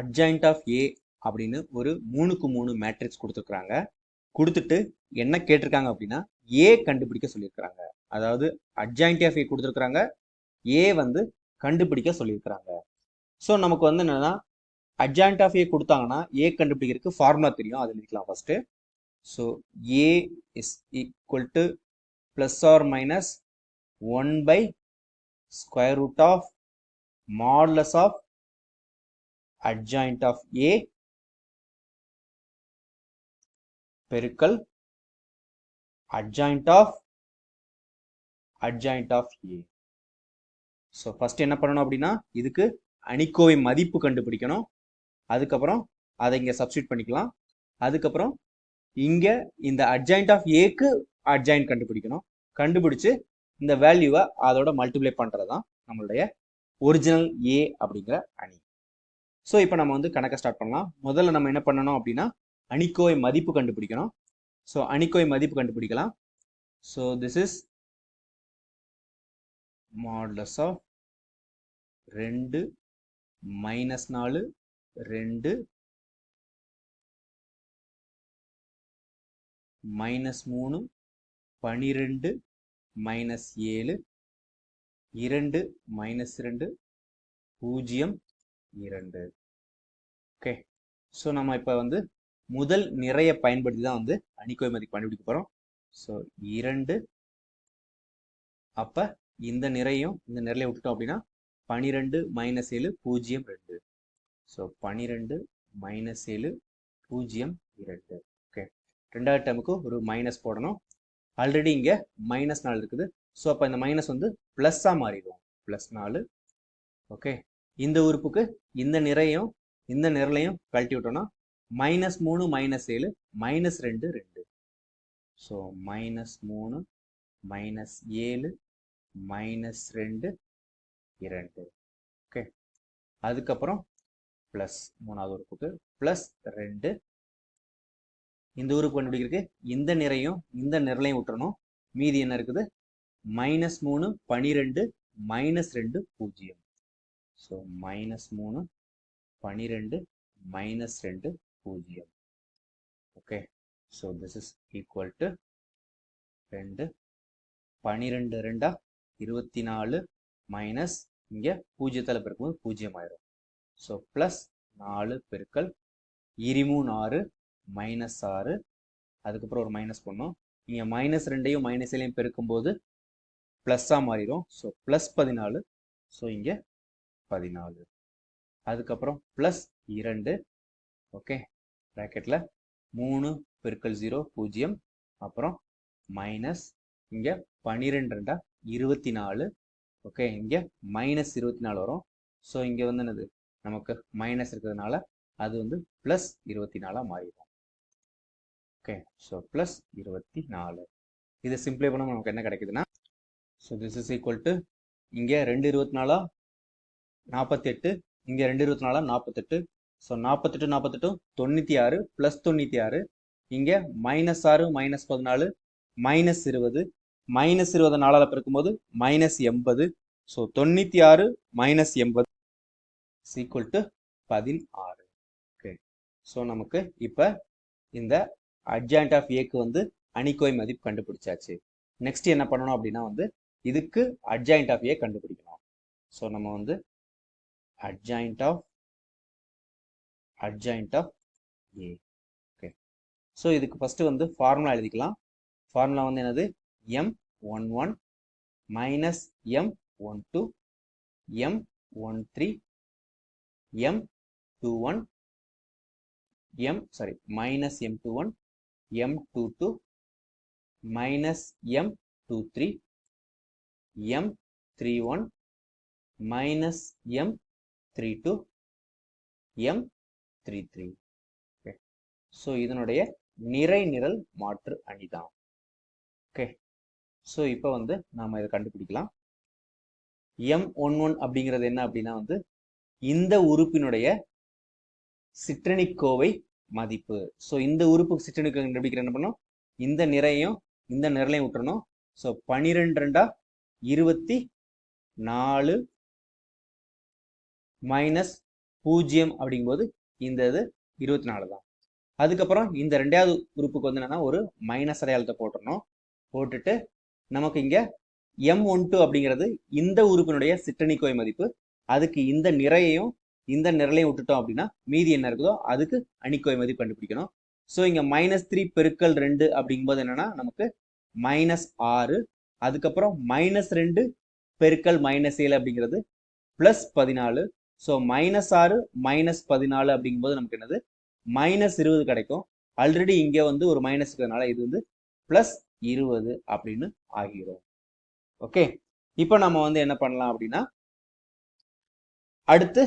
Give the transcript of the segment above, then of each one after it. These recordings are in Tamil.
அட்ஜாயிண்ட் ஆஃப் ஏ அப்படின்னு ஒரு மூணுக்கு மூணு மேட்ரிக்ஸ் கொடுத்துருக்குறாங்க. கொடுத்துட்டு என்ன கேட்டிருக்காங்க அப்படின்னா ஏ கண்டுபிடிக்க சொல்லியிருக்கிறாங்க. அதாவது அட்ஜாயிண்ட் ஆஃப் ஏ கொடுத்துருக்குறாங்க. ஏ வந்து கண்டுபிடிக்க சொல்லியிருக்கிறாங்க. ஸோ நமக்கு வந்து என்னென்னா அட்ஜாயிண்ட் ஆஃப் ஏ கொடுத்தாங்கன்னா ஏ கண்டுபிடிக்கிறதுக்கு ஃபார்முலா தெரியும். அது எழுதிக்கலாம் first so A is equal to plus R minus one by square root of modulus of adjoint of A பெருக்கல் adjoint of adjoint of A so first என்ன பண்ணணும் அப்படின்னா இதுக்கு அணிக்கோவை மதிப்பு கண்டுபிடிக்கணும். அதுக்கப்புறம் அதை இங்கே சப்ஸ்டியூட் பண்ணிக்கலாம். அதுக்கப்புறம் இங்கே இந்த அட்ஜாயிண்ட் ஆஃப் ஏக்கு அட்ஜாயிண்ட் கண்டுபிடிக்கணும். கண்டுபிடிச்சு இந்த வேல்யூவை அதோட மல்டிப்ளை பண்ணுறது தான் நம்மளுடைய ஒரிஜினல் ஏ அப்படிங்கிற அணி. ஸோ இப்போ நம்ம வந்து கணக்கை ஸ்டார்ட் பண்ணலாம். முதல்ல நம்ம என்ன பண்ணணும் அப்படின்னா அணிக்கோய் மதிப்பு கண்டுபிடிக்கணும். ஸோ அணிக்கோய் மதிப்பு கண்டுபிடிக்கலாம். So this is modulus of ரெண்டு மைனஸ் நாலு ரெண்டு மைனஸ் மூணு பனிரெண்டு மைனஸ் ஏழு இரண்டு மைனஸ் ரெண்டு பூஜ்ஜியம் இரண்டு. ஓகே ஸோ நம்ம இப்போ வந்து முதல் நிறைய பயன்படுத்தி தான் வந்து அணிக்கோய் மதிப்பு கண்டுபிடிக்க போகிறோம் ஸோ இரண்டு. அப்போ இந்த நிறையும் இந்த நிறைய விட்டுட்டோம் அப்படின்னா பனிரெண்டு மைனஸ் ஏழு பூஜ்ஜியம் ரெண்டு. ஸோ பனிரெண்டு மைனஸ் ஏழு பூஜ்ஜியம் இரண்டு. ஓகே ரெண்டாவது டேமுக்கு ஒரு மைனஸ் போடணும். ஆல்ரெடி இங்கே மைனஸ் நாலு இருக்குது. ஸோ அப்போ இந்த மைனஸ் வந்து ப்ளஸ்ஸாக மாறிடும். ப்ளஸ் நாலு. ஓகே இந்த உறுப்புக்கு இந்த நிறையும் இந்த நிரலையும் கழட்டி விட்டோம்னா மைனஸ் மூணு மைனஸ் ஏழு மைனஸ் ரெண்டு ரெண்டு. ஸோ மைனஸ் மூணு மைனஸ் ஏழு மைனஸ் ரெண்டு இரண்டு. ஓகே அதுக்கப்புறம் ப்ளஸ் மூணாவது உறுப்புக்கு ப்ளஸ் ரெண்டு. இந்த உறுப்பு கண்டுபிடிக்கிறதுக்கு இந்த நிறையும் இந்த நிரலையும் விட்டுறணும். மீதி என்ன இருக்குது? மைனஸ் மூணு பனிரெண்டு மைனஸ் ரெண்டு பூஜ்ஜியம். ஸோ மைனஸ் மூணு பனிரெண்டு மைனஸ் ரெண்டு பூஜ்ஜியம். Okay so this is equal to ரெண்டு பனிரெண்டு ரெண்டா இருபத்தி நாலு மைனஸ் இங்கே பூஜ்ஜியத்தில் பெருக்கும்போது பூஜ்ஜியம் ஆயிரும் ஸோ ப்ளஸ் நாலு பெருக்கல் இருமூணு ஆறு மைனஸ் ஆறு அதுக்கப்புறம் ஒரு மைனஸ் பண்ணோம். இங்கே மைனஸ் ரெண்டையும் மைனஸ்லையும் பெருக்கும்போது ப்ளஸ்ஸாக மாறிடும் ஸோ ப்ளஸ் பதினாலு. ஸோ இங்கே பதினாலு. அதுக்கப்புறம் ப்ளஸ் இரண்டு ஓகே ப்ராக்கெட்டில் மூணு பெருக்கல் ஜீரோ பூஜ்ஜியம் அப்புறம் மைனஸ் இங்கே பன்னிரெண்டு ரெண்டா இருபத்தி நாலு ஓகே இங்கே மைனஸ் இருபத்தி நாலு வரும். ஸோ இங்கே வந்து என்னது? நமக்கு மைனஸ் இருக்கிறதுனால அது வந்து ப்ளஸ் இருபத்தி நாலாக மாறிடும். ஓகே ஸோ ப்ளஸ் இருபத்தி நாலு இதை சிம்பிளை பண்ண நமக்கு என்ன கிடைக்குதுன்னா so this is equal to இங்கே ரெண்டு இருபத்தி நாற்பத்தி நாற்பத்தெட்டு இங்கே ரெண்டு இருபத்தி நாலா நாற்பத்தெட்டு ஸோ நாற்பத்தெட்டு நாற்பத்தெட்டு தொண்ணூற்றி ஆறு ப்ளஸ் தொண்ணூற்றி ஆறு இங்கே மைனஸ் ஆறு மைனஸ் பதினாலு மைனஸ் இருபது. மைனஸ் இருபது நாளால் பிறக்கும்போது மைனஸ் எண்பது. ஸோ தொண்ணூற்றி ஆறு மைனஸ் எண்பது சீக்குவல் டு பதினாறு. ஓகே ஸோ நமக்கு இப்போ இந்த அட்ஜாயிண்ட் ஆஃப் ஏக்கு வந்து அணிக்கோய் மதிப்பு கண்டுபிடிச்சாச்சு. நெக்ஸ்ட் என்ன பண்ணணும் அப்படின்னா வந்து இதுக்கு அட்ஜாயிண்ட் ஆஃப் ஏ கண்டுபிடிக்கணும். ஸோ நம்ம வந்து adjoint of adjoint of A. Okay so இதுக்கு ஃபஸ்ட்டு வந்து ஃபார்முலா எழுதிக்கலாம். ஃபார்முலா வந்து என்னது? M one one minus M one two M one three M two one M sorry minus M two one M two two minus M two three M three one minus M three two M three three okay so இதனுடைய நிறை நிரல் மாற்று அணிதான். ஓகே ஸோ இப்போ வந்து நாம் இதை கண்டுபிடிக்கலாம். எம் ஒன் ஒன் அப்படிங்கிறது என்ன அப்படின்னா வந்து இந்த உறுப்பினுடைய சிற்றணிக்கோவை மதிப்பு. ஸோ இந்த உறுப்பு சிற்றணிக்கோ கண்டுபிடிக்கிற என்ன பண்ணணும்? இந்த நிறையும் இந்த நிரலையும் விட்டுறணும். ஸோ பனிரெண்டு ரெண்டா இருபத்தி நாலு மைனஸ் பூஜ்ஜியம் அப்படிங்கும்போது இந்த இது இருபத்தி நாலு தான். அதுக்கப்புறம் இந்த ரெண்டாவது உறுப்புக்கு வந்து என்னன்னா ஒரு மைனஸ் அடையாளத்தை போட்டுடணும் போட்டுட்டு நமக்கு இங்க எம் ஒன் டூ அப்படிங்கிறது இந்த உறுப்பினுடைய சிற்றணிக்கோய் மதிப்பு. அதுக்கு இந்த நிறையையும் இந்த நிரலையும் விட்டுட்டோம் அப்படின்னா மீதி என்ன இருக்குதோ அதுக்கு அணிக்கோய் மதிப்பு கண்டுபிடிக்கணும். ஸோ இங்க மைனஸ் த்ரீ பெருக்கல் ரெண்டு அப்படிங்கும்போது என்னன்னா நமக்கு மைனஸ் ஆறு அதுக்கப்புறம் மைனஸ் ரெண்டு பெருக்கல் மைனஸ் ஏழு அப்படிங்கிறது ப்ளஸ் பதினாலு ஸோ மைனஸ் ஆறு மைனஸ் பதினாலு அப்படிங்கும்போது நமக்கு என்னது? மைனஸ் இருபது கிடைக்கும். ஆல்ரெடி இங்கே வந்து ஒரு மைனஸ் இருக்கிறதுனால இது வந்து ப்ளஸ் இருபது அப்படின்னு ஆகிரும். ஓகே இப்போ நம்ம வந்து என்ன பண்ணலாம் அப்படின்னா அடுத்து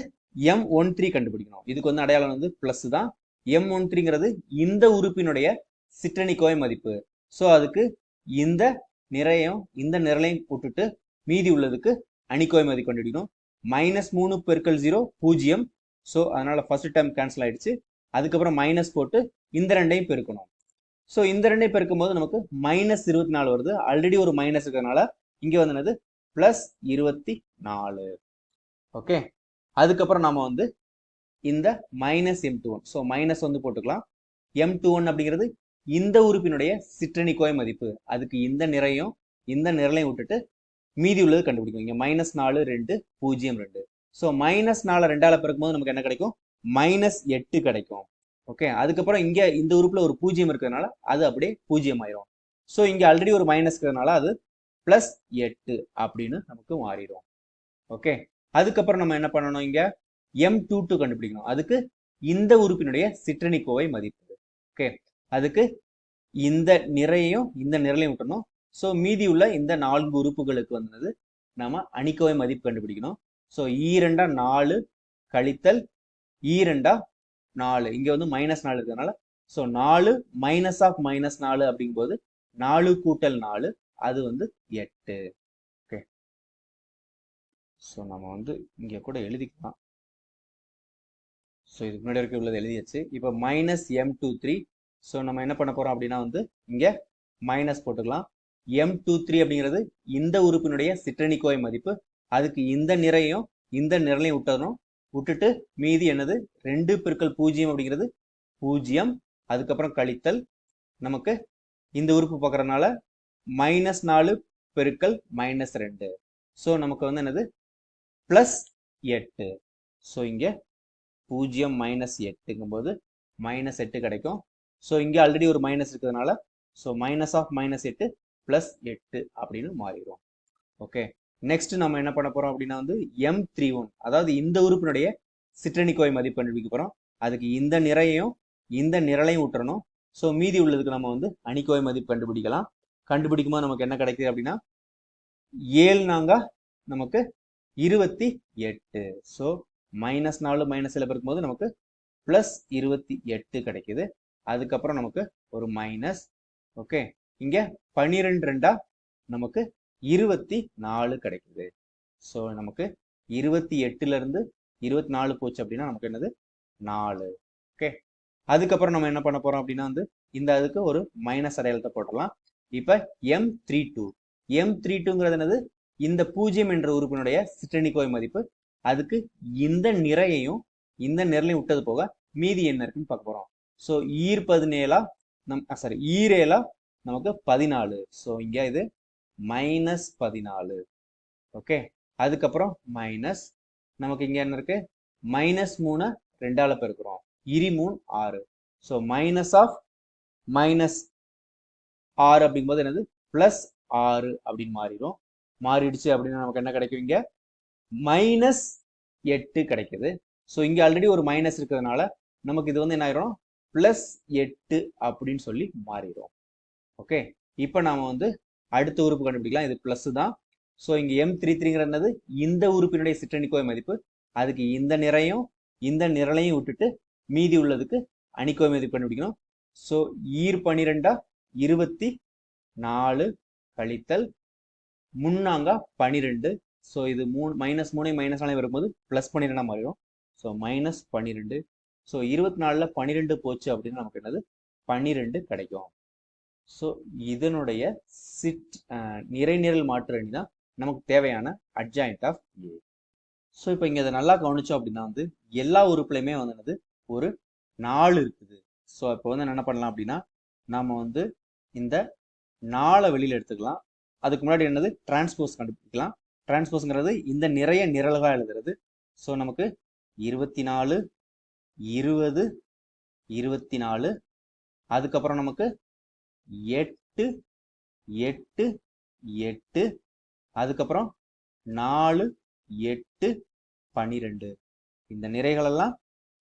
எம் ஒன் த்ரீ கண்டுபிடிக்கணும். இதுக்கு வந்து அடையாளம் வந்து ப்ளஸ் தான். எம் ஒன் த்ரீங்கிறது இந்த உறுப்பினுடைய சிற்றணிக்கோய் மதிப்பு. ஸோ அதுக்கு இந்த நிறையும் இந்த நிரலையும் போட்டுட்டு மீதி உள்ளதுக்கு அணிக்கோய் மதிப்பு கண்டுபிடிக்கணும். மைனஸ் மூணு பெருக்கல் ஜீரோ பூஜ்ஜியம். ஸோ அதனால ஃபர்ஸ்ட் டைம் கேன்சல் ஆயிடுச்சு. அதுக்கப்புறம் மைனஸ் போட்டு இந்த ரெண்டையும் பெருக்கணும். ஸோ இந்த ரெண்டையும் பெருக்கும் போது நமக்கு மைனஸ் இருபத்தி நாலு வருது. ஆல்ரெடி ஒரு மைனஸ் இருக்கிறதுனால இங்கே வந்து என்னது? ப்ளஸ் இருபத்தி நாலு. ஓகே அதுக்கப்புறம் நாம வந்து இந்த minus M two one so minus வந்து போட்டுக்கலாம். எம் டூ ஒன் அப்படிங்கிறது இந்த உறுப்பினுடைய சிற்றணிக்கோய் மதிப்பு. அதுக்கு இந்த நிறையும் இந்த நிரலையும் விட்டுட்டு மீதி உள்ளது கண்டுபிடிக்கும். இங்க மைனஸ் நாலு ரெண்டு பூஜ்ஜியம் ரெண்டு. ஸோ மைனஸ் நாலு ரெண்டால பிறக்கும்போது நமக்கு என்ன கிடைக்கும்? மைனஸ் எட்டு கிடைக்கும். ஓகே அதுக்கப்புறம் இங்க இந்த உறுப்புல ஒரு பூஜ்ஜியம் இருக்கிறதுனால அது அப்படியே பூஜ்ஜியம் ஆயிரும். ஸோ இங்க ஆல்ரெடி ஒரு மைனஸ் இருக்கிறதுனால அது பிளஸ் எட்டு அப்படின்னு நமக்கு மாறிடும். ஓகே அதுக்கப்புறம் நம்ம என்ன பண்ணணும் இங்க? எம் டூ டூ கண்டுபிடிக்கணும். அதுக்கு இந்த உறுப்பினுடைய சிற்றணிக்கோவை மதிப்பு. ஓகே அதுக்கு இந்த நிறையையும் இந்த நிரலையும் விட்டணும் ஸோ மீதி உள்ள இந்த நான்கு உறுப்புகளுக்கு வந்தது நம்ம அணிக்கோவை மதிப்பு கண்டுபிடிக்கணும். ஸோ ஈரெண்டா e நாலு கழித்தல் e ஈரெண்டா நாலு. இங்க வந்து மைனஸ் நாலு இருக்கிறதுனால ஸோ நாலு மைனஸ் ஆஃப் மைனஸ் நாலு அப்படிங்கும்போது நாலு கூட்டல் நாலு அது வந்து எட்டு. ஓகே ஸோ நம்ம வந்து இங்கே கூட எழுதிக்கலாம். ஸோ இதுக்கு முன்னாடி இருக்க உள்ளது எழுதியாச்சு. இப்போ minus M two three so நம்ம என்ன பண்ண போறோம் அப்படின்னா வந்து இங்க மைனஸ் போட்டுக்கலாம். எம் டூ த்ரீ அப்படிங்கிறது இந்த உறுப்பினுடைய சிற்றணிக்கோய் மதிப்பு. அதுக்கு இந்த நிறையும் இந்த நிரலையும் விட்டணும் விட்டுட்டு மீதி என்னது? ரெண்டு பெருக்கள் பூஜ்ஜியம் அப்படிங்கிறது பூஜ்ஜியம். அதுக்கப்புறம் கழித்தல். நமக்கு இந்த உறுப்பு பார்க்கறதுனால மைனஸ் நாலு பெருக்கள் மைனஸ் ரெண்டு. ஸோ நமக்கு வந்து என்னது? பிளஸ் எட்டு. ஸோ இங்கே பூஜ்ஜியம் மைனஸ் எட்டுங்கும் போது மைனஸ் எட்டு கிடைக்கும். ஸோ இங்கே ஆல்ரெடி ஒரு மைனஸ் இருக்கிறதுனால ஸோ மைனஸ் ஆஃப் மைனஸ் எட்டு பிளஸ் எட்டு அப்படின்னு மாறிடும். ஓகே நெக்ஸ்ட் நம்ம என்ன பண்ண போறோம் அப்படின்னா வந்து எம் த்ரீ ஒன் அதாவது இந்த உறுப்பினுடைய சிற்றணிக்கோய் மதிப்பு கண்டுபிடிக்க போறோம். அதுக்கு இந்த நிறையையும் இந்த நிரலையும் விட்டுறணும் ஸோ மீதி உள்ளதுக்கு நம்ம வந்து அணிக்கோய் மதிப்பு கண்டுபிடிக்கலாம். கண்டுபிடிக்குமா நமக்கு என்ன கிடைக்குது அப்படின்னா ஏழு நாங்க நமக்கு இருபத்தி எட்டு. ஸோ மைனஸ் நாலு மைனஸ் ஏழு இருக்கும்போது நமக்கு பிளஸ் இருபத்தி எட்டு கிடைக்குது. அதுக்கப்புறம் நமக்கு ஒரு மைனஸ் ஓகே இங்க பன்னிரெண்டு ரெண்டா நமக்கு இருபத்தி நாலு கிடைக்குது. ஸோ நமக்கு இருபத்தி எட்டுல இருந்து இருபத்தி நாலு போச்சு அப்படின்னா நமக்கு என்னது? நாலு. ஓகே அதுக்கப்புறம் நம்ம என்ன பண்ண போறோம் அப்படின்னா வந்து இந்த அதுக்கு ஒரு மைனஸ் அடையாளத்தை போட்டுடலாம். இப்ப M three two M three டூங்கிறது என்னது? இந்த பூஜ்ஜியம் என்ற உறுப்பினுடைய சிற்றணிக்கோய் மதிப்பு. அதுக்கு இந்த நிறையையும் இந்த நிரலையும் விட்டது போக மீதி என்ன இருக்குன்னு பார்க்க போறோம். ஸோ ஈர் பதினேழா நம் சாரி ஈரேலா நமக்கு பதினாலு. ஸோ இங்கே இது மைனஸ் பதினாலு. ஓகே அதுக்கப்புறம் மைனஸ் நமக்கு இங்கே என்ன இருக்கு? மைனஸ் மூணு ரெண்டால பெருக்கிறோம். இரி மூணு ஆறு. ஸோ மைனஸ் ஆஃப் மைனஸ் ஆறு அப்படிங்கும்போது என்னது? பிளஸ் ஆறு அப்படின்னு மாறிடும். மாறிடுச்சு அப்படின்னா நமக்கு என்ன கிடைக்கும் இங்கே? மைனஸ் எட்டு கிடைக்குது. ஸோ இங்கே ஆல்ரெடி ஒரு மைனஸ் இருக்கிறதுனால நமக்கு இது வந்து என்ன ஆயிரும்? பிளஸ் எட்டு அப்படின்னு சொல்லி மாறிடும். ஓகே இப்போ நாம் வந்து அடுத்த உறுப்பு கண்டுபிடிக்கலாம். இது ப்ளஸ் தான். ஸோ இங்கே எம் த்ரீ த்ரீங்கிறது இந்த உறுப்பினுடைய சிற்றணிக்கோய் மதிப்பு. அதுக்கு இந்த நிறையும் இந்த நிரலையும் விட்டுட்டு மீதி உள்ளதுக்கு அணிக்கோவை மதிப்பு கண்டுபிடிக்கணும். ஸோ ஈர் பன்னிரெண்டா இருபத்தி நாலு கழித்தல் முன்னாங்க பன்னிரெண்டு ஸோ இது மூணு மைனஸ் மூணு மைனஸ் நாளையும் வரும்போது ப்ளஸ் பன்னிரெண்டாக மாறிடும். ஸோ மைனஸ் பன்னிரெண்டு ஸோ இருபத்தி நாலில் பன்னிரெண்டு போச்சு அப்படின்னு நமக்கு என்னது? பன்னிரெண்டு கிடைக்கும். ஸோ இதனுடைய சிட் நிறைநிரல் மாற்று அணி தான் நமக்கு தேவையான அட்ஜாயிண்ட் ஆஃப் ஏ ஸோ இப்போ இங்கே இதை நல்லா கவனிச்சோம் அப்படின்னா வந்து எல்லா உறுப்புலையுமே வந்து என்னது? ஒரு நாலு இருக்குது. ஸோ இப்போ வந்து என்ன பண்ணலாம் அப்படின்னா நாம் வந்து இந்த நாளை வெளியில் எடுத்துக்கலாம். அதுக்கு முன்னாடி என்னது? டிரான்ஸ்போஸ் கண்டுபிடிக்கலாம். டிரான்ஸ்போஸ்ங்கிறது இந்த நிறைய நிரல்களாக எழுதுறது. ஸோ நமக்கு இருபத்தி நாலு இருபது இருபத்தி நாலு அதுக்கப்புறம் நமக்கு எட்டு எட்டு எட்டு. அதுக்கப்புறம் நாலு எட்டு பன்னிரெண்டு இந்த நிறைகளெல்லாம்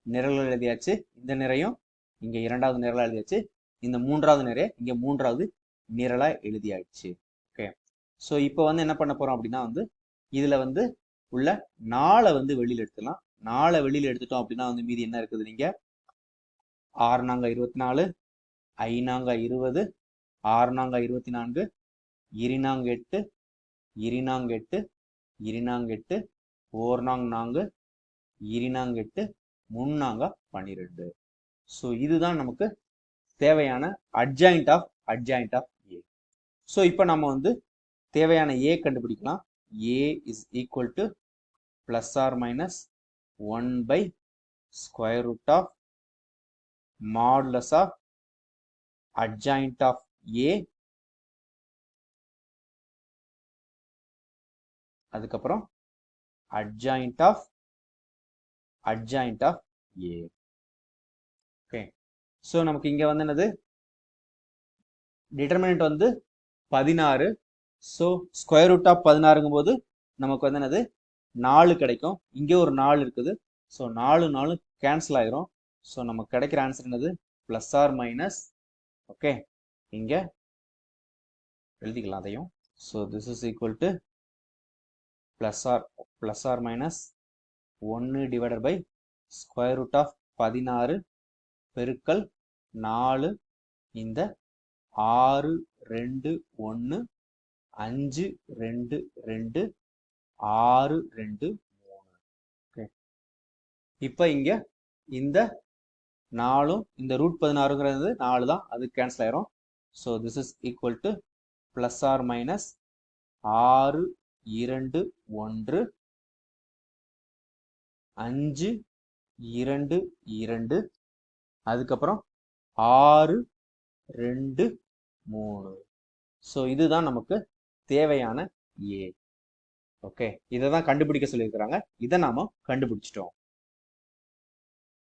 நிரல் எழுதியாச்சு. இந்த நிறையும் இங்கே இரண்டாவது நிரலா எழுதியாச்சு. இந்த மூன்றாவது நிறைய இங்கே மூன்றாவது நிரலா எழுதியாச்சு. ஓகே. ஸோ இப்போ வந்து என்ன பண்ண போறோம் அப்படின்னா வந்து இதுல வந்து உள்ள நாளை வந்து வெளியில எடுத்துடலாம். நாளை வெளியில் எடுத்துட்டோம் அப்படின்னா வந்து மீதி என்ன இருக்குது நீங்க? ஆறு நாங்க இருபத்தி நாலு. ஐநாங்க இருபது ஆறுநாங்க இருபத்தி நான்கு இரிநாங்க எட்டு இரிநாங்க எட்டு இரிநாங்க எட்டு ஓர்நாங் நான்கு இரிநாங்க எட்டு முன்னாங்க பன்னிரெண்டு. ஸோ இதுதான் நமக்கு தேவையான adjoint of adjoint of A so இப்போ நம்ம வந்து தேவையான ஏ கண்டுபிடிக்கலாம். A is equal to plus R minus one by square root of modulus of adjoint of A. அதுக்கப்புறம் adjoint of adjoint of A. Okay so நமக்கு இங்கே வந்து என்னது? டிட்டர்மினன்ட் வந்து பதினாறு. ஸோ ஸ்கொயர் ரூட் ஆஃப் பதினாறுங்கும் போது நமக்கு வந்து என்னது? நாலு கிடைக்கும். இங்கே ஒரு நாலு இருக்குது. ஸோ நாலு நாலு கேன்சல் ஆயிரும். ஸோ நமக்கு கிடைக்கிற ஆன்சர் என்னது? ப்ளஸ் ஆர் மைனஸ் ஓகே இங்க எழுதிக்கலாம் அதையும். So this is equal to plus R plus R minus ஒன்று divided by square root of பதினாறு பெருக்கல் நாலு இந்த ஆறு ரெண்டு ஒன்று அஞ்சு ரெண்டு ரெண்டு ஆறு ரெண்டு மூணு. ஓகே இப்போ இங்கே இந்த நாலும் இந்த ரூட் பதினாறுங்கிறது நாலு தான். அது கேன்சல் ஆயிரும். So this is equal to plus R minus ஆறு இரண்டு ஒன்று அஞ்சு இரண்டு இரண்டு. அதுக்கப்புறம் ஆறு ரெண்டு மூணு. ஸோ இதுதான் நமக்கு தேவையான ஏ ஓகே இதை தான் கண்டுபிடிக்க சொல்லியிருக்கிறாங்க. இதை நாம கண்டுபிடிச்சிட்டோம்.